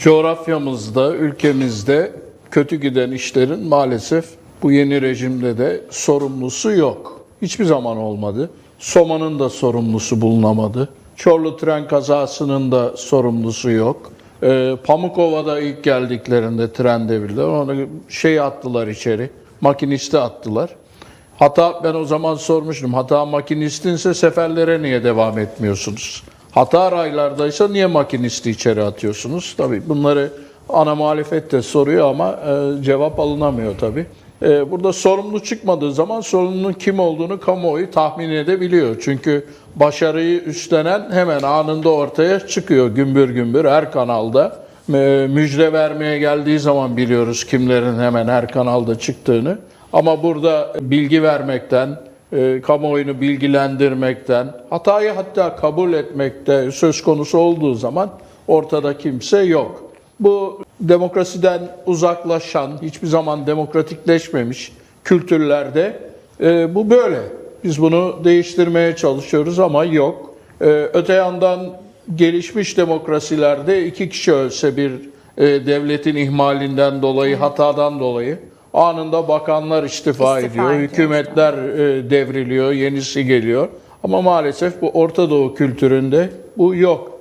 coğrafyamızda, ülkemizde kötü giden işlerin maalesef bu yeni rejimde de sorumlusu yok. Hiçbir zaman olmadı. Soma'nın da sorumlusu bulunamadı. Çorlu tren kazasının da sorumlusu yok. Ee, Pamukova'da ilk geldiklerinde tren devirdiler. Onu şey attılar içeri, makinisti attılar. Hata ben o zaman sormuştum. Hata makinistinse seferlere niye devam etmiyorsunuz? Hata raylardaysa niye makinisti içeri atıyorsunuz? Tabii bunları ana muhalefet de soruyor ama e, cevap alınamıyor tabii. E, burada sorumlu çıkmadığı zaman sorumlunun kim olduğunu kamuoyu tahmin edebiliyor. Çünkü başarıyı üstlenen hemen anında ortaya çıkıyor gümbür gümbür her kanalda. E, müjde vermeye geldiği zaman biliyoruz kimlerin hemen her kanalda çıktığını. Ama burada bilgi vermekten, e, kamuoyunu bilgilendirmekten, hatayı hatta kabul etmekte söz konusu olduğu zaman ortada kimse yok. Bu demokrasiden uzaklaşan, hiçbir zaman demokratikleşmemiş kültürlerde e, bu böyle. Biz bunu değiştirmeye çalışıyoruz ama yok. E, öte yandan gelişmiş demokrasilerde iki kişi ölse bir e, devletin ihmalinden dolayı, hatadan dolayı anında bakanlar istifa, İstifa ediyor, ediyor. hükümetler e, devriliyor, yenisi geliyor. Ama maalesef bu Orta Doğu kültüründe bu yok.